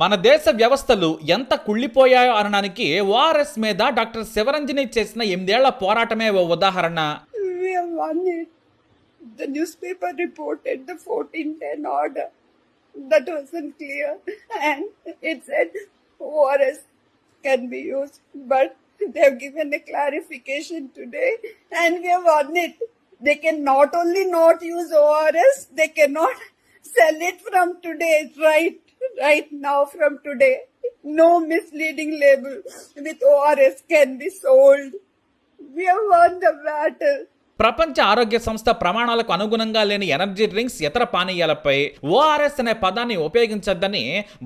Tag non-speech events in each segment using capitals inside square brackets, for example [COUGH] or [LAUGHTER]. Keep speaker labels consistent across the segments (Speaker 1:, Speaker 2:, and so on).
Speaker 1: మన దేశ వ్యవస్థలు ఎంత కుళ్ళిపోయాయో అనడానికి ఓఆర్ఎస్ మీద డాక్టర్ శివరంజని చేసిన ఎనిమిదేళ్ళ పోరాటమే ఓ ఉదాహరణ
Speaker 2: We have won it. The newspaper reported the 1410 order. That wasn't clear. And it said ORS can be used. But they have given a clarification today and we have won it. They can not only not use ORS, they cannot sell it from today, right? Right now from today. No misleading label with ORS can be sold. We have won the battle.
Speaker 1: ప్రపంచ ఆరోగ్య సంస్థ ప్రమాణాలకు అనుగుణంగా లేని energy drinks ఇతర పానీయాలపై ORS అనే పదాన్ని ఉపయోగించొద్దని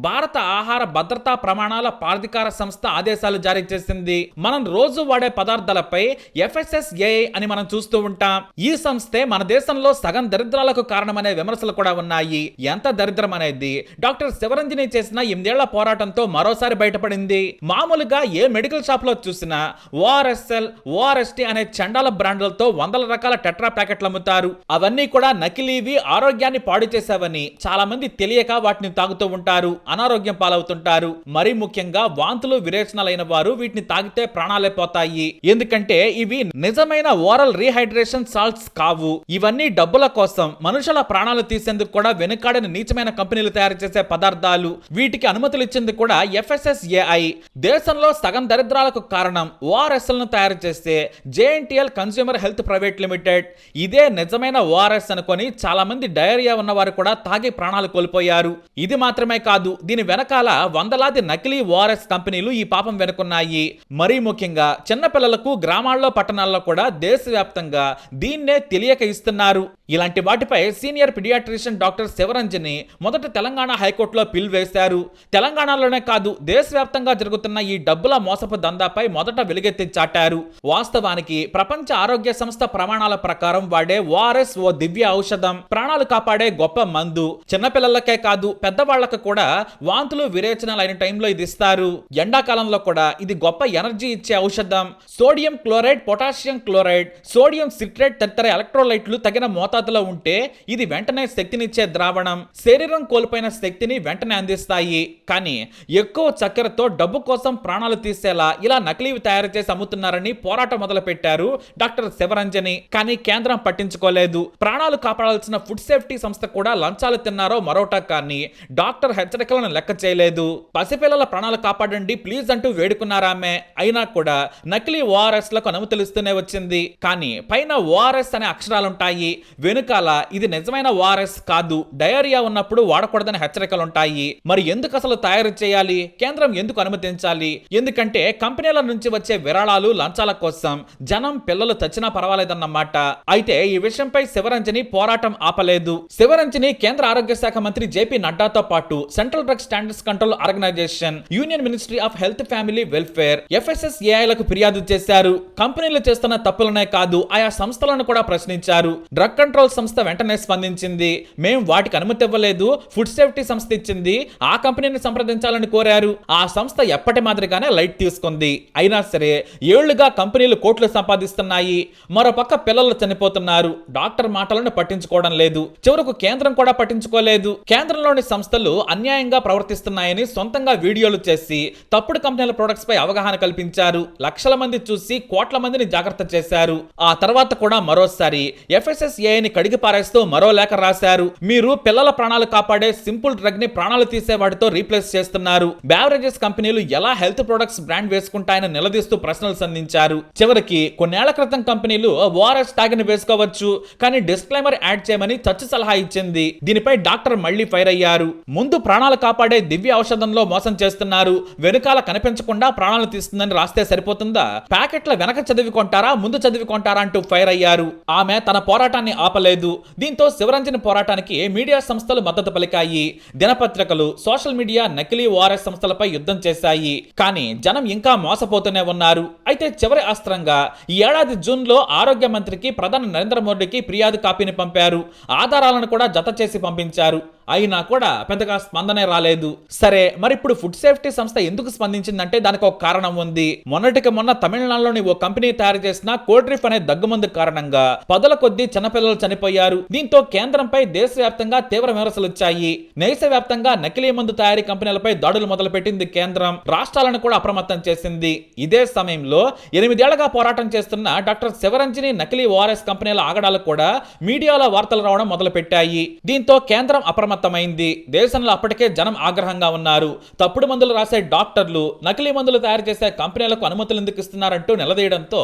Speaker 1: భారత ఆహార భద్రతా ప్రమాణాల ప్రాధికార సంస్థ ఆదేశాలు జారీ చేసింది. మనం రోజు వాడే పదార్థాలపై ఎఫ్ఎస్ఎస్ఏఐ అని మనం చూస్తూ ఉంటాం. ఈ సంస్థే మన దేశంలో సగం దరిద్రాలకు కారణమనే విమర్శలు కూడా ఉన్నాయి. ఎంత దరిద్రం అనేది డాక్టర్ శివరంజని చేసిన ఎనిమిదేళ్ళ పోరాటంతో మరోసారి బయటపడింది. మామూలుగా ఏ మెడికల్ షాప్లో చూసినా ఓఆర్ఎస్ఎల్ ఓఆర్ఎస్టి అనే చండాల బ్రాండ్లతో వందల రకాల టెట్రా ప్యాకెట్లు అమ్ముతారు. అవన్నీ కూడా నకిలీవి ఆరోగ్యాన్ని పాడు చేసావని చాలా మంది తెలియక వాటిని తాగుతూ ఉంటారు. అనారోగ్యం పాలవుతుంటారు. మరి ముఖ్యంగా వాంతులు విరేచనాలైన వారు వీటిని తాగితే ప్రాణాలే పోతాయి. ఎందుకంటే ఇవి నిజమైన ఓరల్ రీహైడ్రేషన్ సాల్ట్స్ కావు. ఇవన్నీ డబ్బుల కోసం మనుషుల ప్రాణాలు తీసేందుకు కూడా వెనుకాడని నీచమైన కంపెనీలు తయారు చేసే పదార్థాలు. వీటికి అనుమతులు ఇచ్చింది కూడా ఎఫ్ఎస్ఎస్ఏఐ. దేశంలో సగం దరిద్రాలకు కారణం ఓఆర్ఎస్ఎల్ తయారు చేస్తే JNTL consumer health private limited ఇదే నిజమైన ఓఆర్ఎస్ అనుకొని చాలామంది డయేరియా ఉన్నవారు కూడా తాగి ప్రాణాలు కోల్పోయారు. ఇది మాత్రమే కాదు దీని వెనకాల వందలాది నకిలీ ఓఆర్ఎస్ కంపెనీలు ఈ పాపం వెనుకున్నాయి. మరీ ముఖ్యంగా చిన్నపిల్లలకు గ్రామాల్లో పట్టణాల్లో కూడా దేశవ్యాప్తంగా దీన్నే తెలియక ఇస్తున్నారు. ఇలాంటి వాటిపై సీనియర్ పిడియాట్రిషియన్ డాక్టర్ శివరంజని మొదట తెలంగాణ హైకోర్టులో పిల్ వేశారు. తెలంగాణలోనే కాదు దేశవ్యాప్తంగా జరుగుతున్న ఈ డబ్బుల మోసపు దందాపై మొదట వెలుగెత్తి చాటారు. వాస్తవానికి ప్రపంచ ఆరోగ్య సంస్థ ప్రమాణాల ప్రకారం వాడే ఓఆర్ఎస్ ఓ దివ్య ఔషధం. ప్రాణాలు కాపాడే గొప్ప మందు. చిన్నపిల్లలకే కాదు పెద్దవాళ్ళకు కూడా వాంతులు విరేచనాలు అయిన టైంలో ఇది ఇస్తారు. ఎండాకాలంలో కూడా ఇది గొప్ప ఎనర్జీ ఇచ్చే ఔషధం. Sodium chloride potassium chloride sodium citrate తదితర ఎలక్ట్రోలైట్లు తగిన మోతాదులో ఉంటే ఇది వెంటనే శక్తినిచ్చే ద్రావణం. శరీరం కోల్పోయిన శక్తిని వెంటనే అందిస్తాయి. కానీ ఎక్కువ చక్కెరతో డబ్బు కోసం ప్రాణాలు తీసేలా ఇలా నకిలీవి తయారు చేసి అమ్ముతున్నారని పోరాటం మొదలుపెట్టారు డాక్టర్ శివరంజన్. కానీ కేంద్రం పట్టించుకోలేదు. ప్రాణాలు కాపాడాల్సిన ఫుడ్ సేఫ్టీ సంస్థ కూడా లంచాలు తిన్నారో మరోటా కానీ డాక్టర్ హెచ్చరికలను లెక్క చేయలేదు. పసిపిల్లల ప్రాణాలు కాపాడండి ప్లీజ్ అంటూ వేడుకున్నారామె. అయినా కూడా నకిలీ ఓఆర్ఎస్లకు అనుమతులు ఇస్తూనే వచ్చింది. కానీ పైన ఓఆర్ఎస్ అనే అక్షరాలుంటాయి. వెనుకాల ఇది నిజమైన ఓఆర్ఎస్ కాదు. డయేరియా ఉన్నప్పుడు వాడకూడదని హెచ్చరికలు ఉంటాయి మరి ఎందుకు అసలు తయారు చేయాలి? కేంద్రం ఎందుకు అనుమతించాలి? ఎందుకంటే కంపెనీల నుంచి వచ్చే విరాళాలు లంచాల కోసం. జనం పిల్లలు చచ్చినా పర్వాలేదన్నమాట అయితే ఈ విషయంపై శివరంజని పోరాటం ఆపలేదు. శివరంజని కేంద్ర ఆరోగ్య శాఖ మంత్రి జేపీ నడ్డాతో పాటు central drug standards control organisation union ministry of health family welfare ఎఫ్ఎస్ఎస్ఏఐలకు ఫిర్యాదు చేశారు. కంపెనీలు చేస్తున్న తప్పులనే కాదు ఆయా సంస్థలను కూడా ప్రశ్నించారు. డ్రగ్ కంట్రోల్ సంస్థ వెంటనే స్పందించింది. మేము వాటికి అనుమతి ఇవ్వలేదు ఫుడ్ సేఫ్టీ సంస్థ ఇచ్చింది ఆ కంపెనీని సంప్రదించాలని కోరారు. ఆ సంస్థ ఎప్పటి మాదిరిగానే లైట్ తీసుకుంది. అయినా సరే ఏళ్ళుగా కంపెనీలు కోట్లు సంపాదిస్తున్నాయి. మరోపక్క పిల్లలు చనిపోతున్నారు. డాక్టర్ మాటలను పట్టించుకోవడం లేదు. చివరకు కేంద్రం కూడా పట్టించుకోలేదు. కేంద్రంలోని సంస్థలు అన్యాయంగా ప్రవర్తిస్తున్నాయని సొంతంగా వీడియోలు చేసి తప్పుడు కంపెనీల ప్రొడక్ట్స్ పై అవగాహన కల్పించారు. లక్షల మంది చూసి కోట్ల మందిని జాగ్రత్త చేశారు. ఆ తర్వాత కూడా మరోసారి ఎఫ్ఎస్ఎస్ఏని కడిగి పారేస్తూ మరో లేఖ రాశారు. మీరు పిల్లల ప్రాణాలు కాపాడే సింపుల్ డ్రగ్ని ప్రాణాలు తీసే వాటితో రీప్లేస్ చేస్తున్నారు. బ్యావరేజెస్ కంపెనీలు ఎలా హెల్త్ ప్రొడక్ట్స్ బ్రాండ్ వేసుకుంటాయని నిలదీస్తూ ప్రశ్నలు సంధించారు. చివరికి కొన్నేళ్ళ క్రితం కంపెనీలు ఓఆర్ఎస్ ట్యాగ్ని వేసుకోవచ్చు. కానీ డిస్క్లైమర్ యాడ్ చేయమని చచ్చు సలహా ఇచ్చింది. దీనిపై డాక్టర్ మళ్ళీ ఫైర్ అయ్యారు. ముందు ప్రాణాలు కాపాడే దివ్య ఔషధంలో మోసం చేస్తున్నారు. వెనుకాల కనిపించకుండా ప్రాణాలు తీస్తుందని రాస్తే సరిపోతుందా? ప్యాకెట్ల వెనక చదివి కొంటారా ముందు చదివి కొంటారా అంటూ ఫైర్ అయ్యారు. ఆమె తన పోరాటాన్ని ఆపలేదు. దీంతో శివరంజన్ పోరాటానికి మీడియా సంస్థలు మద్దతు పలికాయి. దినపత్రికలు సోషల్ మీడియా నకిలీ ఓఆర్ఎస్ సంస్థలపై యుద్ధం చేశాయి. కానీ జనం ఇంకా మోసపోతూనే ఉన్నారు. అయితే చివరి అస్త్రంగా ఈ ఏడాది జూన్లో ఆరోగ్య మంత్రికి ప్రధాని నరేంద్ర మోడీకి ఫిర్యాదు కాపీని పంపారు. ఆధారాలను కూడా జత చేసి పంపించారు. అయినా కూడా పెద్దగా స్పందనే రాలేదు. సరే మరి ఇప్పుడు ఫుడ్ సేఫ్టీ సంస్థ ఎందుకు స్పందించిందంటే దానికి ఒక కారణం ఉంది. మొన్నటికి మొన్న తమిళనాడులోని ఓ కంపెనీ తయారు చేసిన కోల్డ్రిఫ్ అనే దగ్గుమందు కారణంగా పదల కొద్దీ చిన్నపిల్లలు చనిపోయారు. దీంతో కేంద్రంపై దేశవ్యాప్తంగా తీవ్ర విమర్శలు వచ్చాయి. దేశవ్యాప్తంగా నకిలీ మందు తయారీ కంపెనీలపై దాడులు మొదలుపెట్టింది కేంద్రం. రాష్ట్రాలను కూడా అప్రమత్తం చేసింది. ఇదే సమయంలో ఎనిమిదేళ్ళుగా పోరాటం చేస్తున్న డాక్టర్ శివరంజని నకిలీ ఓఆర్ఎస్ కంపెనీల ఆగడాలు కూడా మీడియాలో వార్తలు రావడం మొదలుపెట్టాయి. దీంతో కేంద్రం అప్రమత్తమైంది. దేశంలో అప్పటికే జనం ఆగ్రహంగా ఉన్నారు. తప్పుడు మందులు రాసే డాక్టర్లు నకిలీ మందులు తయారు చేసే కంపెనీలకు అనుమతులు ఎందుకు ఇస్తున్నారంటూ నిలదీయడంతో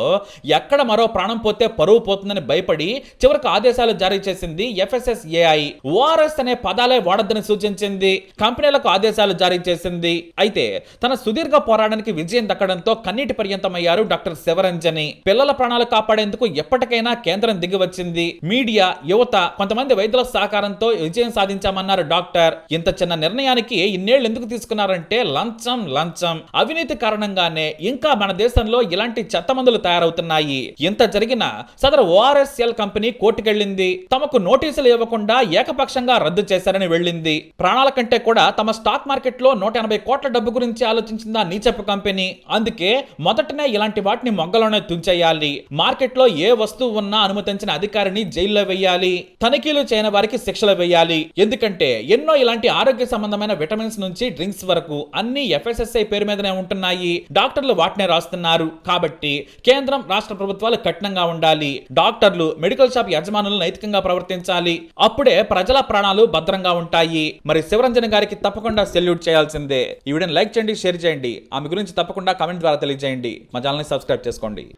Speaker 1: ఎక్కడ మరో ప్రాణం పోతే పరువు పోతుందని భయపడి చివరకు ఆదేశాలు జారీ చేసింది ఎఫ్ఎస్ఎస్ఏఐ. ఓఆర్ఎస్ అనే పదాలే వాడొద్దని సూచించింది. కంపెనీలకు ఆదేశాలు జారీ చేసింది. అయితే తన సుదీర్ఘ పోరాటానికి విజయం దక్కడంతో కన్నీటి పర్యంతమయ్యారు డాక్టర్ శివరంజని. పిల్లల ప్రాణాలు కాపాడేందుకు ఎప్పటికైనా కేంద్రం దిగి వచ్చింది మీడియా యువత కొంతమంది వైద్యుల సహకారంతో విజయం సాధించామని అన్నారు డాక్టర్? ఇంత చిన్న నిర్ణయానికి ఇన్నేళ్ళు ఎందుకు తీసుకున్నారంటే లంచం లంచం. అవినీతి కారణంగానే ఇంకా మన దేశంలో ఇలాంటి చెత్త మందులు తయారవుతున్నాయి. ఇంత జరిగిన సదరు ఓఆర్ఎస్ఎల్ కంపెనీ కోర్టుకెళ్ళింది. తమకు నోటీసులు ఇవ్వకుండా ఏకపక్షంగా రద్దు చేశారని వెళ్ళింది. ప్రాణాల కంటే కూడా తమ స్టాక్ మార్కెట్లో నూట ఎనభై కోట్ల డబ్బు గురించి ఆలోచించిందా నీచపు కంపెనీ? అందుకే మొదటనే ఇలాంటి వాటిని మొగ్గలోనే తుంచేయాలి. మార్కెట్లో ఏ వస్తువు ఉన్నా అనుమతించిన అధికారిని జైల్లో వేయాలి. తనిఖీలు చేయని వారికి శిక్షలు వేయాలి. ఎందుకంటే ఎన్నో ఇలాంటి ఆరోగ్య సంబంధమైన విటమిన్స్ నుంచి డ్రింక్స్ వరకు అన్ని ఎఫ్ఎస్ఎస్ఐ పేరు మీదనే ఉంటున్నాయి. డాక్టర్లు వాటినే రాస్తున్నారు. కాబట్టి కేంద్రం రాష్ట్ర ప్రభుత్వాలు కఠినంగా ఉండాలి. డాక్టర్లు మెడికల్ షాప్ యజమానులు నైతికంగా ప్రవర్తించాలి. అప్పుడే ప్రజల ప్రాణాలు భద్రంగా ఉంటాయి. మరి శివరంజన్ గారికి తప్పకుండా సెల్యూట్ చేయాల్సిందే. ఈ వీడియోని లైక్ చేయండి షేర్ చేయండి. ఆమె గురించి తప్పకుండా కమెంట్ ద్వారా తెలియజేయండి. మా ఛానల్ని సబ్స్క్రైబ్ చేసుకోండి.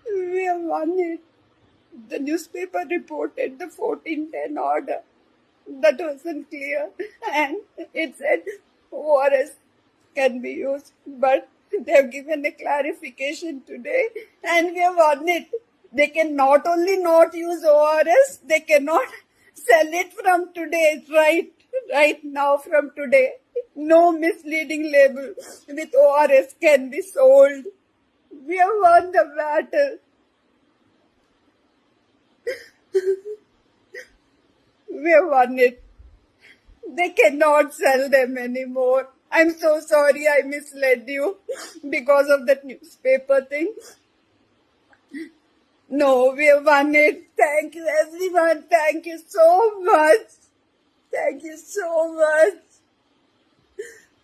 Speaker 2: The newspaper reported the 1410 order. That wasn't clear. And it said ORS can be used. But they have given a clarification today and we have won it. They can not only not use ORS, they cannot [LAUGHS] sell it from today, right, right now from today. No misleading label with ORS can be sold. We have won the battle. [LAUGHS] we have won it. They cannot sell them anymore. I'm so sorry I misled you [LAUGHS] because of that newspaper thing. No, we have won it. Thank you, everyone. Thank you so much. Thank you so much.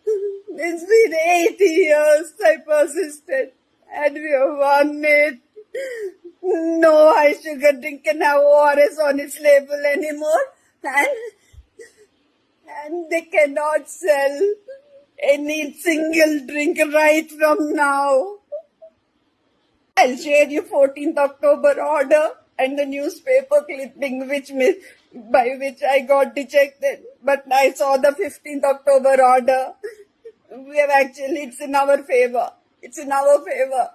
Speaker 2: [LAUGHS] It's been 80 years I persisted and we have won it. No high sugar drink can have ORS on its label anymore and, and they cannot sell any single drink right from now. I'll share you 14th October order and the newspaper clipping which by which I got dejected. But I saw the 15th October order. We have actually, it's in our favor. It's in our favor.